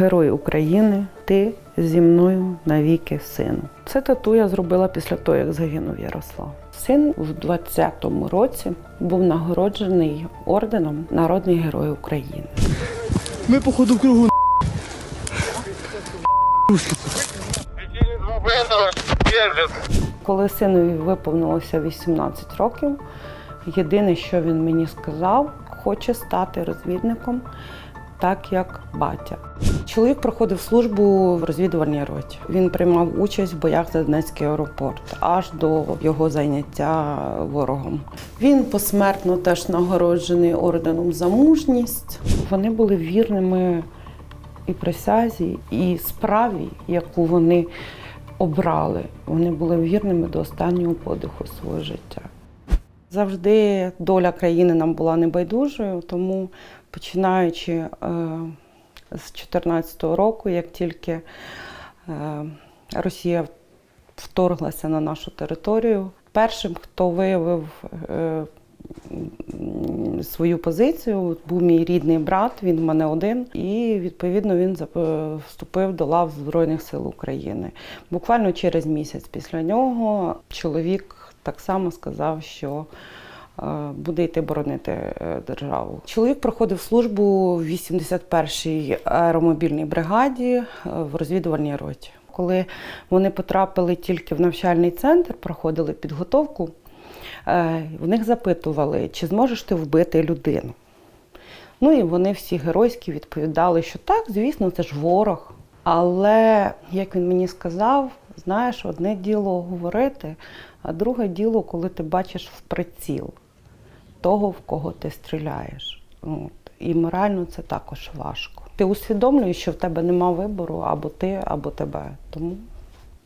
Герой України, ти зі мною навіки, сину. Це тату я зробила після того, як загинув Ярослав. Син у 20-му році був нагороджений орденом Народний Герой України. Ми походу в кругу. Коли синові виповнилося 18 років, єдине, що він мені сказав, хоче стати розвідником, так як батя. Чоловік проходив службу в розвідувальній роті. Він приймав участь в боях за Донецький аеропорт аж до його зайняття ворогом. Він посмертно теж нагороджений орденом за мужність. Вони були вірними і присязі, і справі, яку вони обрали. Вони були вірними до останнього подиху свого життя. Завжди доля країни нам була небайдужою, тому починаючи е, з 2014 року, як тільки е, Росія вторглася на нашу територію, першим, хто виявив е, свою позицію, був мій рідний брат, він в мене один, і відповідно він вступив до лав Збройних сил України. Буквально через місяць після нього чоловік так само сказав, що е, буде йти боронити е, державу. Чоловік проходив службу в 81-й аеромобільній бригаді е, в розвідувальній роті. Коли вони потрапили тільки в навчальний центр, проходили підготовку, е, в них запитували, чи зможеш ти вбити людину. Ну і вони всі геройські відповідали, що так, звісно, це ж ворог. Але як він мені сказав, знаєш, одне діло говорити, а друге діло, коли ти бачиш в приціл того, в кого ти стріляєш. От. І морально це також важко. Ти усвідомлюєш, що в тебе нема вибору або ти, або тебе. Тому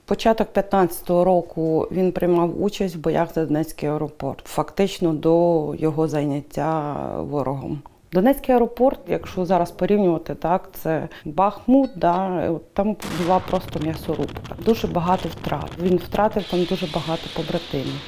Початок 15-го року він приймав участь в боях за Донецький аеропорт, фактично до його зайняття ворогом. Донецький аеропорт, якщо зараз порівнювати, так це Бахмут, да, там була просто м'ясорубка. Дуже багато втрат. Він втратив там дуже багато побратимів.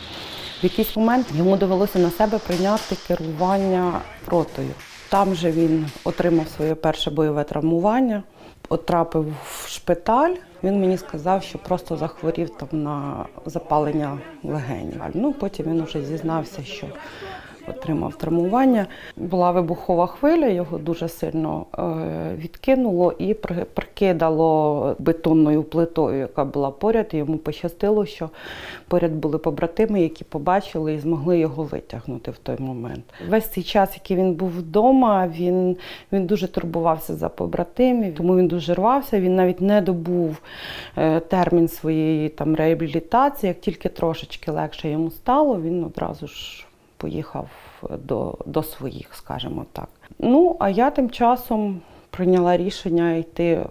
В якийсь момент йому довелося на себе прийняти керування ротою. Там же він отримав своє перше бойове травмування, потрапив в шпиталь. Він мені сказав, що просто захворів там на запалення легенів. Ну потім він вже зізнався, що отримав травмування. Була вибухова хвиля, його дуже сильно е, відкинуло і при- прикидало бетонною плитою, яка була поряд. І йому пощастило, що поряд були побратими, які побачили і змогли його витягнути в той момент. Весь цей час, який він був вдома, він, він дуже турбувався за побратимів, тому він дуже рвався. Він навіть не добув е, термін своєї там реабілітації. Як тільки трошечки легше йому стало, він одразу ж поїхав до, до своїх, скажімо так. Ну, а я тим часом прийняла рішення йти е,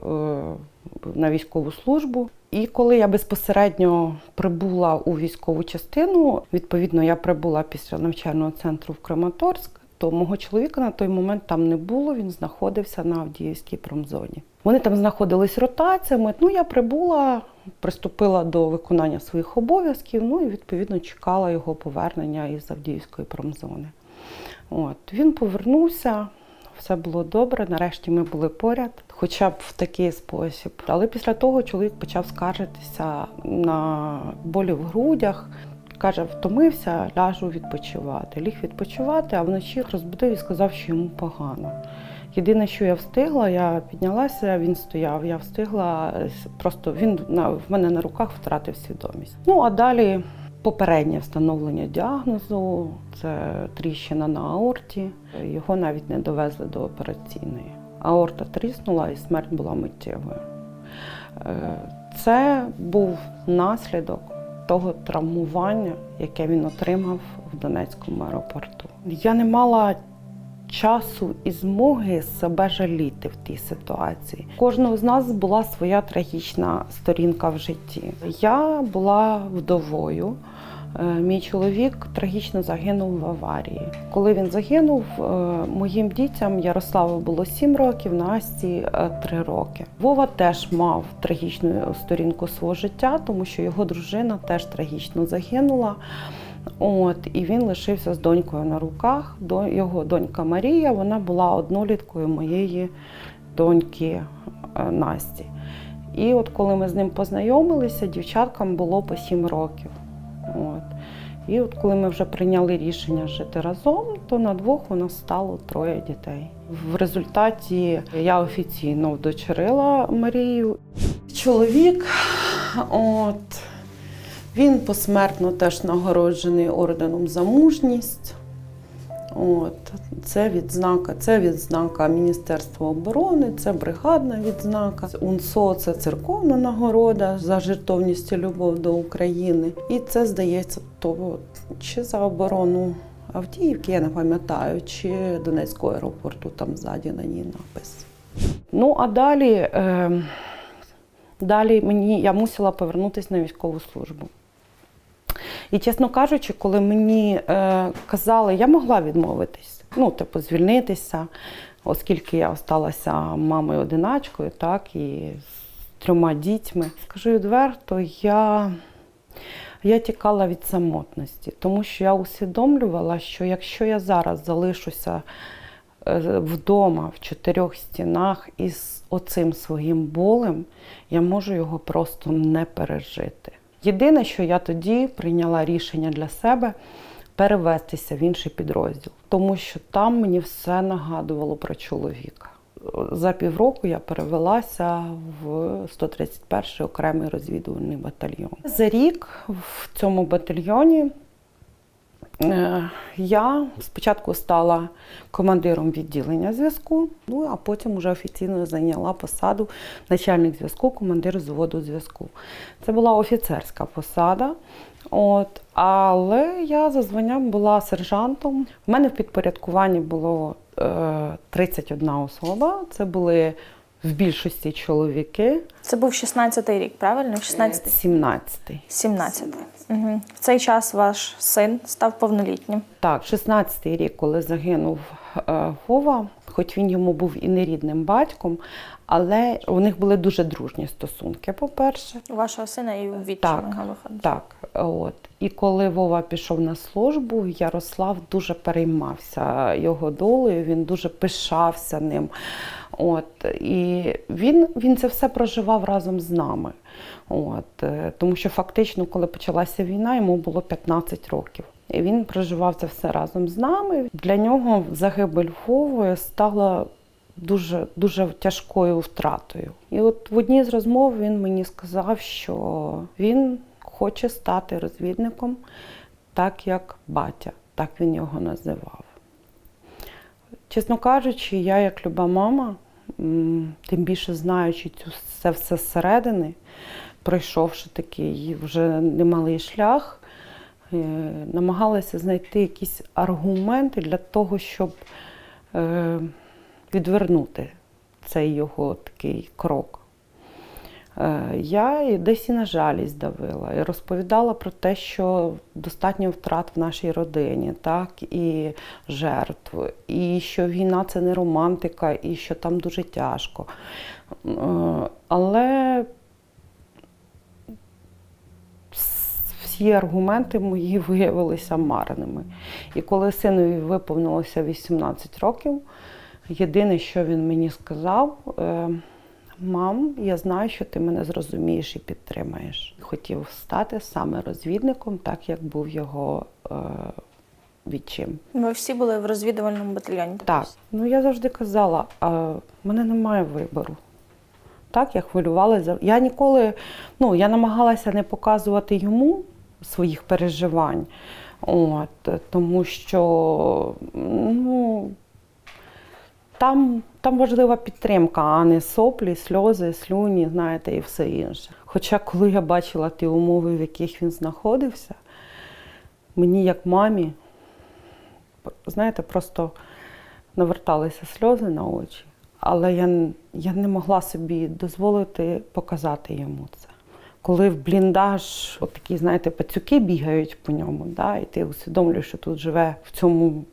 на військову службу. І коли я безпосередньо прибула у військову частину, відповідно, я прибула після навчального центру в Краматорськ, то мого чоловіка на той момент там не було, він знаходився на Авдіївській промзоні. Вони там знаходились ротаціями. Ну, я прибула, приступила до виконання своїх обов'язків, ну і відповідно чекала його повернення із Авдіївської промзони. От, він повернувся, все було добре. Нарешті ми були поряд, хоча б в такий спосіб. Але після того чоловік почав скаржитися на болі в грудях. Каже, втомився, ляжу відпочивати. Ліг відпочивати, а вночі розбудив і сказав, що йому погано. Єдине, що я встигла, я піднялася, він стояв. Я встигла е, просто він на в мене на руках втратив свідомість. Ну а далі попереднє встановлення діагнозу це тріщина на аорті. Його навіть не довезли до операційної. Аорта тріснула і смерть була миттєвою. Е, Це був наслідок того травмування, яке він отримав в Донецькому аеропорту. Я не мала часу і змоги себе жаліти в тій ситуації. Кожного з нас була своя трагічна сторінка в житті. Я була вдовою. Е, Мій чоловік трагічно загинув в аварії. Коли він загинув, е, моїм дітям Ярославу було 7 років, Насті 3 роки. Вова теж мав трагічну сторінку свого життя, тому що його дружина теж трагічно загинула. От, і він лишився з донькою на руках. До його донька Марія, вона була одноліткою моєї доньки е, Насті. І от коли ми з ним познайомилися, дівчаткам було по 7 років. От. І от коли ми вже прийняли рішення жити разом, то на двох у нас стало троє дітей. В результаті я офіційно вдочерила Марію. Чоловік, от, він посмертно теж нагороджений орденом за мужність. От, це відзнака, це відзнака Міністерства оборони, це бригадна відзнака. УНСО це церковна нагорода за жертовність і любов до України. І це здається, то чи за оборону Авдіївки, я не пам'ятаю, чи Донецького аеропорту там ззаді на ній напис. Ну а далі, е, далі мені я мусила повернутися на військову службу. І, чесно кажучи, коли мені е, казали, я могла відмовитись, ну, типу, звільнитися, оскільки я осталася мамою одиначкою, так, і з трьома дітьми. Скажу відверто, я, я тікала від самотності, тому що я усвідомлювала, що якщо я зараз залишуся е, вдома в чотирьох стінах із оцим своїм болем, я можу його просто не пережити. Єдине, що я тоді прийняла рішення для себе перевестися в інший підрозділ, тому що там мені все нагадувало про чоловіка. За півроку я перевелася в 131 окремий розвідувальний батальйон. За рік в цьому батальйоні Я спочатку стала командиром відділення зв'язку, ну а потім вже офіційно зайняла посаду начальник зв'язку, командир взводу зв'язку. Це була офіцерська посада. От, але я за званням була сержантом. У мене в підпорядкуванні було е, 31 особа. Це були в більшості чоловіки, Це був 16-й рік, правильно? 16-й? 17-й. 17-й. Угу. В цей час ваш син став повнолітнім. Так, 16-й рік, коли загинув Вова, хоч він йому був і не рідним батьком, але у них були дуже дружні стосунки, по-перше. У вашого сина і у Так, так, от. І коли Вова пішов на службу, Ярослав дуже переймався його долею, він дуже пишався ним. От. І він, він це все проживав разом з нами. От. е, Тому що фактично, коли почалася війна, йому було 15 років. І він проживав це все разом з нами. Для нього загибель Вови стала дуже, дуже тяжкою втратою. І от в одній з розмов він мені сказав, що він хоче стати розвідником, так як батя, так він його називав. Чесно кажучи, я, як люба мама, тим більше знаючи це все зсередини, пройшовши такий вже немалий шлях, намагалася знайти якісь аргументи для того, щоб е, відвернути цей його такий крок. Е, Я десь і на жалість давила, і розповідала про те, що достатньо втрат в нашій родині, так, і жертв, і що війна це не романтика, і що там дуже тяжко. Е, Але всі аргументи мої виявилися марними. І коли синові виповнилося 18 років, єдине, що він мені сказав, е, мам, я знаю, що ти мене зрозумієш і підтримаєш. Хотів стати саме розвідником, так як був його е, відчим. Ви всі були в розвідувальному батальйоні. Так, ну я завжди казала, а мене немає вибору. Так, я хвилювалася. Я ніколи, ну, я намагалася не показувати йому своїх переживань. От, тому що ну, там, там важлива підтримка, а не соплі, сльози, слюні, знаєте, і все інше. Хоча, коли я бачила ті умови, в яких він знаходився, мені, як мамі, знаєте, просто наверталися сльози на очі, але я, я не могла собі дозволити показати йому це. Коли в бліндаж от такі, знаєте, пацюки бігають по ньому, да, і ти усвідомлюєш, що тут живе в цьому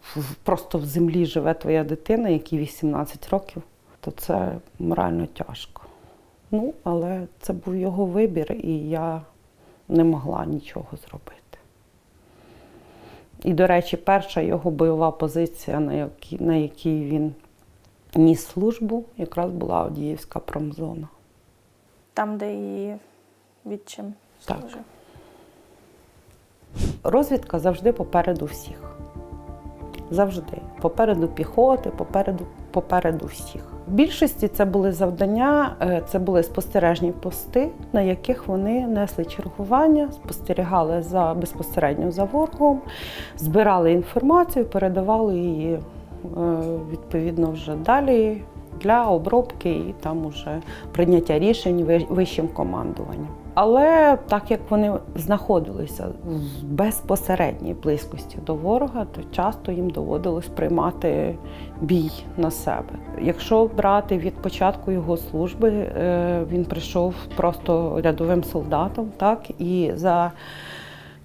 просто в землі живе твоя дитина, якій 18 років, то це морально тяжко. Ну, але це був його вибір, і я не могла нічого зробити. І, до речі, перша його бойова позиція, на якій, на якій він ніс службу, якраз була Авдіївська промзона. Там, де її відчим Так. служив. Розвідка завжди попереду всіх. Завжди. Попереду піхоти, попереду, попереду всіх. В більшості це були завдання, е, це були спостережні пости, на яких вони несли чергування, спостерігали за безпосередньо за ворогом, збирали інформацію, передавали її е, відповідно вже далі для обробки і там уже прийняття рішень вищим командуванням. Але так як вони знаходилися в безпосередній близькості до ворога, то часто їм доводилось приймати бій на себе. Якщо брати від початку його служби, е, він прийшов просто рядовим солдатом, так і за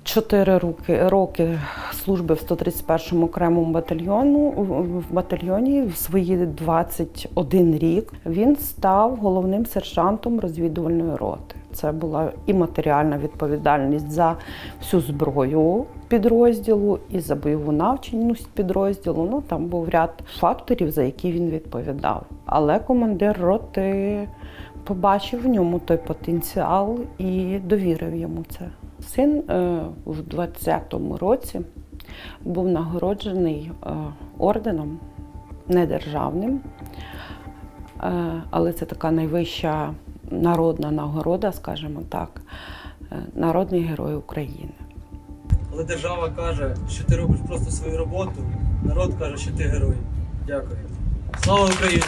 Чотири роки, роки служби в 131-му окремому батальйону в батальйоні в свої 21 рік він став головним сержантом розвідувальної роти. Це була і матеріальна відповідальність за всю зброю підрозділу, і за бойову навченість підрозділу. Ну там був ряд факторів, за які він відповідав. Але командир роти побачив в ньому той потенціал і довірив йому це. Син е, в 20-му році був нагороджений е, орденом недержавним, е, але це така найвища народна нагорода, скажімо так, е, народний герой України. Але держава каже, що ти робиш просто свою роботу, народ каже, що ти герой. Дякую. Слава Україні!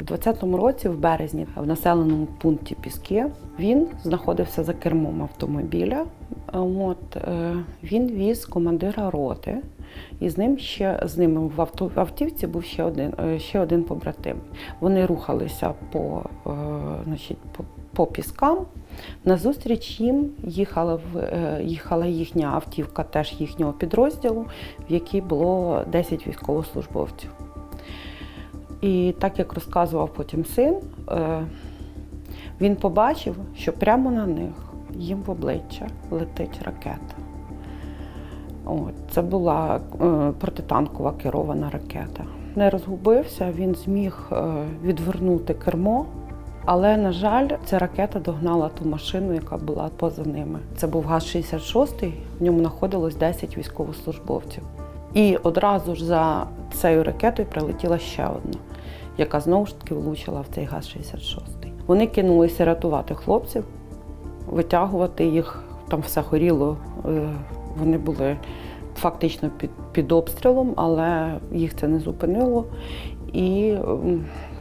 У 20-му році, в березні, в населеному пункті Піски, він знаходився за кермом автомобіля. От е, він віз командира роти, і з ним ще з ними в автівці був ще один, е, ще один побратим. Вони рухалися по, е, значить, по, по піскам. Назустріч їм їхала, в, їхала їхня автівка, теж їхнього підрозділу, в якій було 10 військовослужбовців. І так як розказував потім син, він побачив, що прямо на них їм в обличчя летить ракета. От, це була е, протитанкова керована ракета. Не розгубився, він зміг е, відвернути кермо, але, на жаль, ця ракета догнала ту машину, яка була поза ними. Це був ГАЗ-66, в ньому знаходилось 10 військовослужбовців. І одразу ж за цією ракетою прилетіла ще одна, яка знову ж таки влучила в цей ГАЗ-66. Вони кинулися рятувати хлопців, витягувати їх, там все горіло. е, Вони були фактично під, під обстрілом, але їх це не зупинило. І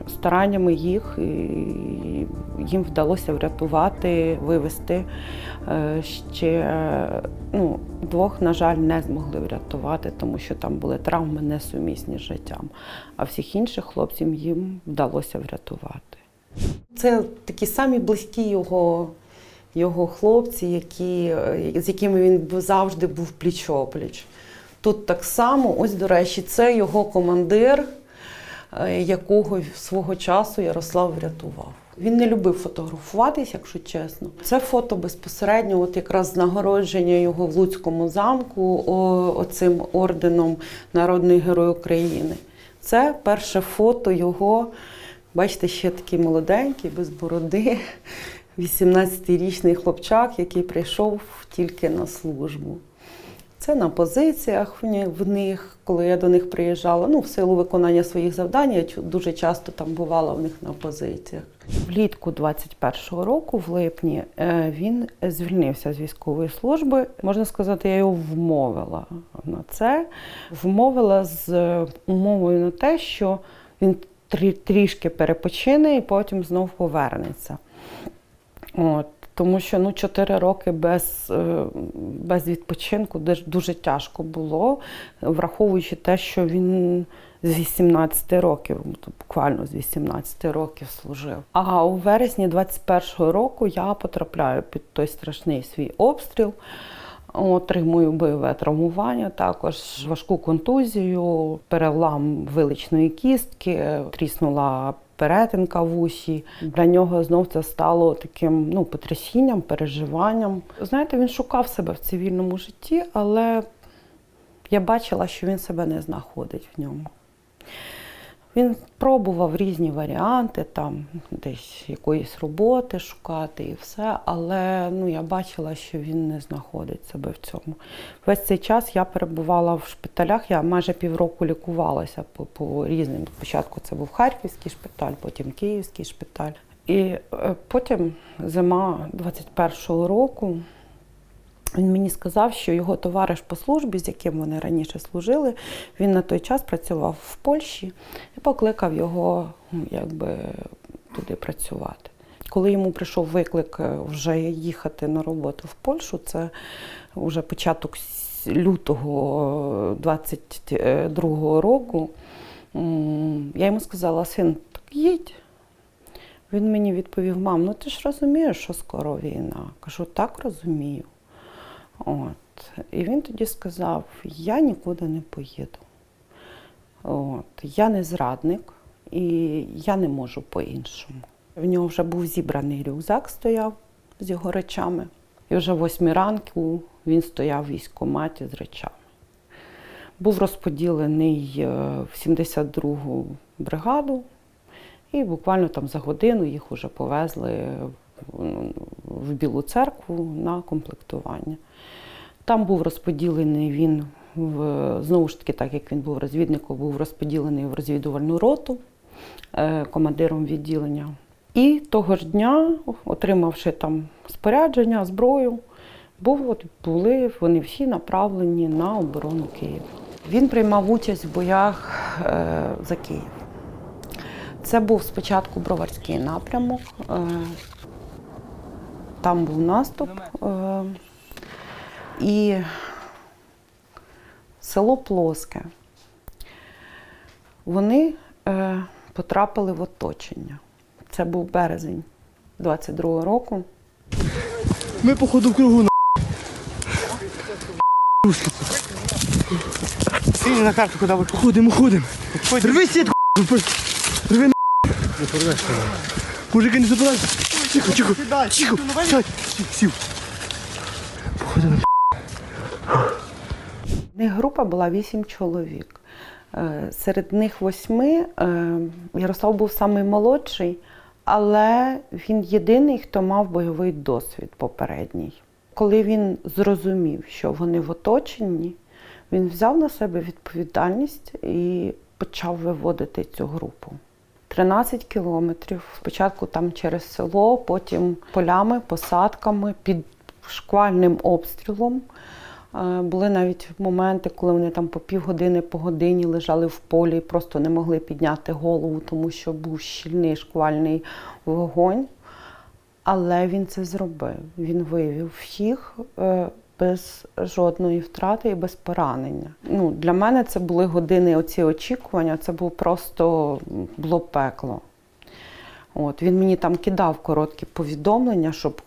стараннями їх їм вдалося врятувати, вивезти. Е, Ще ну, двох, на жаль, не змогли врятувати, тому що там були травми несумісні з життям. А всіх інших хлопців їм вдалося врятувати. Це такі самі близькі його, його хлопці, які, е, з якими він завжди був пліч-опліч. Тут так само, ось, до речі, це його командир, е, якого свого часу Ярослав врятував. Він не любив фотографуватись, якщо чесно. Це фото безпосередньо, от якраз з нагородження його в Луцькому замку оцим орденом Народний Герой України. Це перше фото його. Бачите, ще такий молоденький, без бороди, 18-річний хлопчак, який прийшов тільки на службу. Це на позиціях в них, коли я до них приїжджала. Ну, в силу виконання своїх завдань, я дуже часто там бувала в них на позиціях. Влітку 21-го року, в липні, е, він звільнився з військової служби. Можна сказати, я його вмовила на це. Вмовила з е, умовою на те, що він трішки перепочине і потім знов повернеться. От, тому що ну, 4 роки без, е, без відпочинку дуже, тяжко було, враховуючи те, що він з 18 років, ну, буквально з 18 років служив. А у вересні 21-го року я потрапляю під той страшний свій обстріл. Отримую бойове травмування, також важку контузію, перелам виличної кістки, тріснула перетинка в усі. Для нього знов це стало таким ну, потрясінням, переживанням. Знаєте, він шукав себе в цивільному житті, але я бачила, що він себе не знаходить в ньому. Він пробував різні варіанти, там десь якоїсь роботи шукати і все, але ну, я бачила, що він не знаходить себе в цьому. Весь цей час я перебувала в шпиталях, я майже півроку лікувалася по, по різним. Спочатку це був Харківський шпиталь, потім Київський шпиталь. І е, потім зима 21-го року він мені сказав, що його товариш по службі, з яким вони раніше служили, він на той час працював в Польщі і покликав його якби, туди працювати. Коли йому прийшов виклик е, вже їхати на роботу в Польщу, це вже початок лютого 22-го року, я йому сказала, син, так їдь. Він мені відповів: мам, ну ти ж розумієш, що скоро війна. Кажу, так розумію. От. І він тоді сказав: я нікуди не поїду. От. Я не зрадник і я не можу по-іншому. В нього вже був зібраний рюкзак, стояв з його речами. І вже в восьмій ранку він стояв в військкоматі з речами. Був розподілений е, в 72-гу бригаду, і буквально там за годину їх вже повезли в- Білу церкву на комплектування. Там був розподілений він в знову ж таки, так як він був розвідником, був розподілений в розвідувальну роту е, командиром відділення. І того ж дня, отримавши там спорядження, зброю, був, от, були вони всі направлені на оборону Києва. Він приймав участь в боях е, за Київ. Це був спочатку Броварський напрямок. е, Там був наступ. е, І село Плоске. Вони е, потрапили в оточення. Це був березень 22-го року. Ми походу в кругу на. Сиди на карту, куди ви Ходимо, ходимо. Рви сітку. Рви на. Мужики не запирай. Тихо, тихо. Тихо. Сядь. Сів. Походи на. Них група була вісім чоловік. Е, Серед них восьми е, Ярослав був самий молодший, але він єдиний, хто мав бойовий досвід попередній. Коли він зрозумів, що вони в оточенні, він взяв на себе відповідальність і почав виводити цю групу. 13 кілометрів. Спочатку там через село, потім полями, посадками, під шквальним обстрілом. Е, Були навіть моменти, коли вони там по півгодини, по годині лежали в полі і просто не могли підняти голову, тому що був щільний шквальний вогонь. Але він це зробив. Він вивів всіх е, без жодної втрати і без поранення. Ну, для мене це були години оці очікування, це був просто було пекло. От, він мені там кидав короткі повідомлення, щоб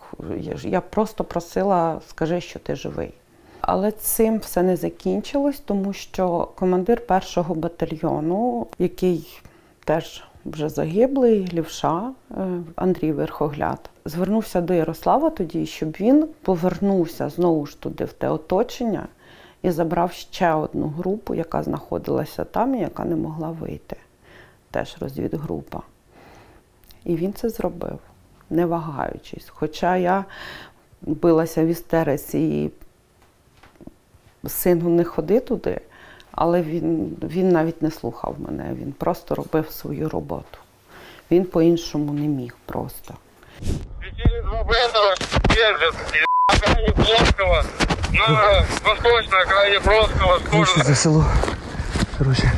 я просто просила, скажи, що ти живий. Але цим все не закінчилось, тому що командир першого батальйону, який теж вже загиблий, лівша е, Андрій Верхогляд, звернувся до Ярослава тоді, щоб він повернувся знову ж туди в те оточення і забрав ще одну групу, яка знаходилася там і яка не могла вийти. Теж розвідгрупа. І він це зробив, не вагаючись. Хоча я билася в істериці і сину не ходи туди, але він, він навіть не слухав мене, він просто робив свою роботу. Він по-іншому не міг просто. На на восточной окраине Плоского, скоро за село. Коротше,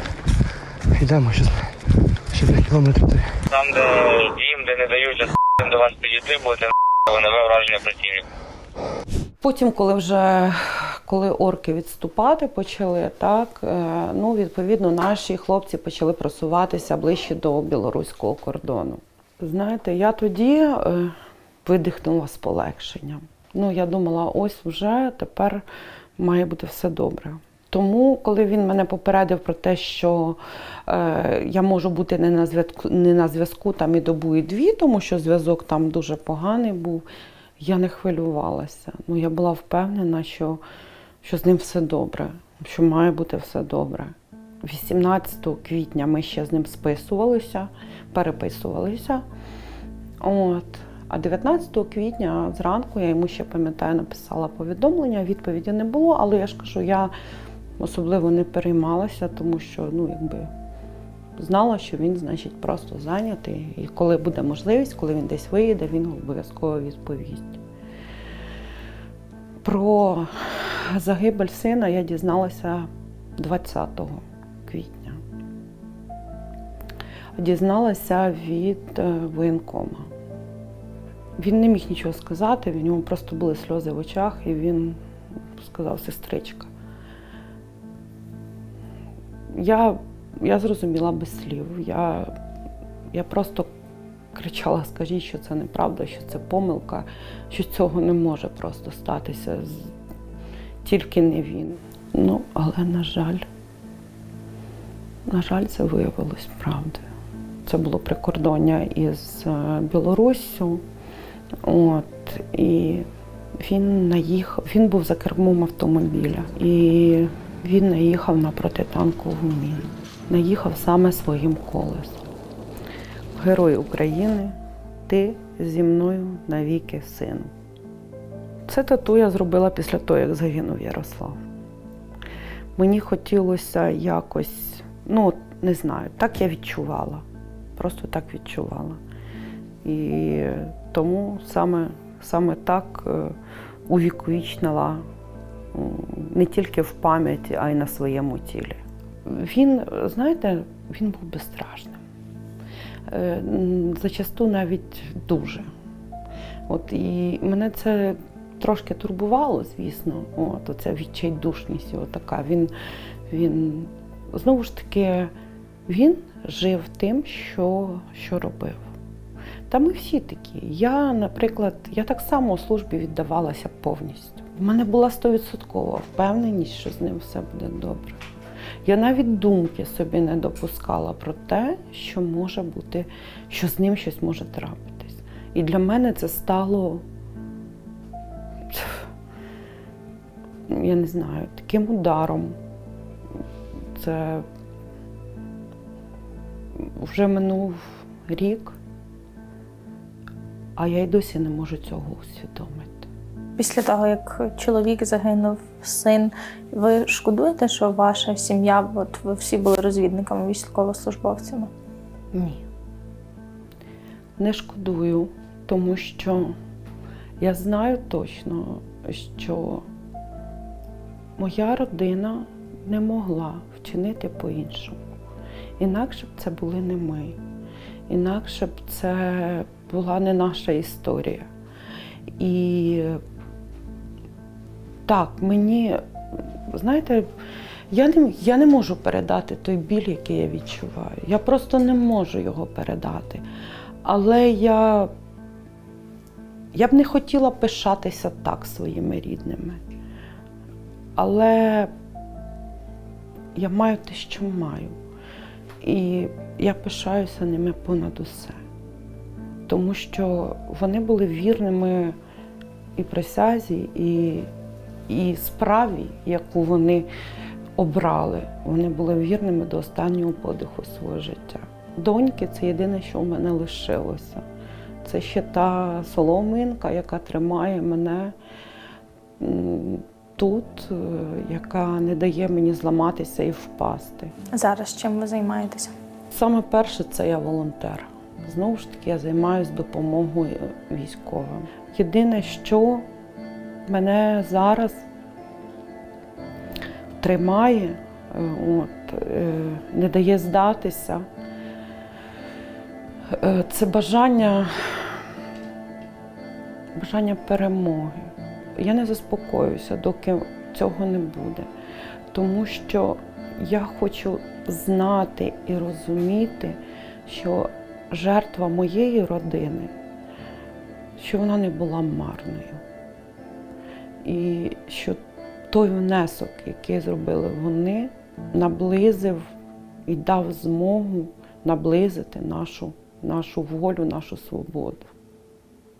йдемо зараз. Ще блядь, кілометр три. там, де їм, де не дають до вас підійти, будете нове враження противника. Потім, коли вже коли орки відступати почали, так е, ну відповідно наші хлопці почали просуватися ближче до білоруського кордону. Знаєте, я тоді е, видихнула з полегшенням. Ну я думала, ось вже тепер має бути все добре. Тому, коли він мене попередив про те, що е, я можу бути не на зв'язку, не на зв'язку там і добу, і дві, тому що зв'язок там дуже поганий був, я не хвилювалася. Ну, я була впевнена, що, що з ним все добре, що має бути все добре. 18 квітня ми ще з ним списувалися, переписувалися. От. А 19 квітня зранку я йому ще пам'ятаю, написала повідомлення. Відповіді не було, але я ж кажу, я особливо не переймалася, тому що ну, якби, знала, що він, значить, просто зайнятий. І коли буде можливість, коли він десь виїде, він обов'язково відповість. Про загибель сина я дізналася 20 квітня. Дізналася від е, воєнкома. Він не міг нічого сказати, в нього просто були сльози в очах, і він сказав сестричка. Я, я зрозуміла без слів. Я, я просто кричала: скажіть, що це неправда, що це помилка, що цього не може просто статися. Тільки не він. Ну, але, на жаль, на жаль, це виявилось правдою. Це було прикордоння із е, Білоруссю. От, і він наїхав, він був за кермом автомобіля. І він наїхав на протитанкову міну. Наїхав саме своїм колесом. Герой України, ти зі мною навіки, сину. Це тату я зробила після того, як загинув Ярослав. Мені хотілося якось, ну, не знаю, так я відчувала. Просто так відчувала. І тому саме, саме так е, увіковічнила не тільки в пам'яті, а й на своєму тілі. Він, знаєте, він був безстрашним. Е, Зачасту навіть дуже. От і мене це трошки турбувало, звісно. От оця відчайдушність його така. Він, він знову ж таки він жив тим, що, що робив. Та ми всі такі. Я, наприклад, я так само у службі віддавалася повністю. У мене була стовідсоткова впевненість, що з ним все буде добре. Я навіть думки собі не допускала про те, що може бути, що з ним щось може трапитись. І для мене це стало, я не знаю, таким ударом. Це вже минув рік, а я й досі не можу цього усвідомити. Після того, як чоловік загинув, син, ви шкодуєте, що ваша сім'я, от ви всі були розвідниками, військовослужбовцями? Ні. Не шкодую, тому що я знаю точно, що моя родина не могла вчинити по-іншому. Інакше б це були не ми. Інакше б це була не наша історія. І так, мені, знаєте, я не, я не можу передати той біль, який я відчуваю. Я просто не можу його передати. Але я, я б не хотіла пишатися так своїми рідними. Але я маю те, що маю. І я пишаюся ними понад усе. Тому що вони були вірними і присязі, і, і справі, яку вони обрали. Вони були вірними до останнього подиху свого життя. Доньки це єдине, що в мене лишилося. Це ще та соломинка, яка тримає мене тут, е, яка не дає мені зламатися і впасти. Зараз чим ви займаєтеся? Саме перше це я волонтер. Знову ж таки, я займаюся допомогою військовим. Єдине, що мене зараз тримає, е, от, е, не дає здатися, е, це бажання, бажання перемоги. Я не заспокоюся, доки цього не буде. Тому що я хочу знати і розуміти, що жертва моєї родини, що вона не була марною. І що той внесок, який зробили вони, наблизив і дав змогу наблизити нашу, нашу волю, нашу свободу.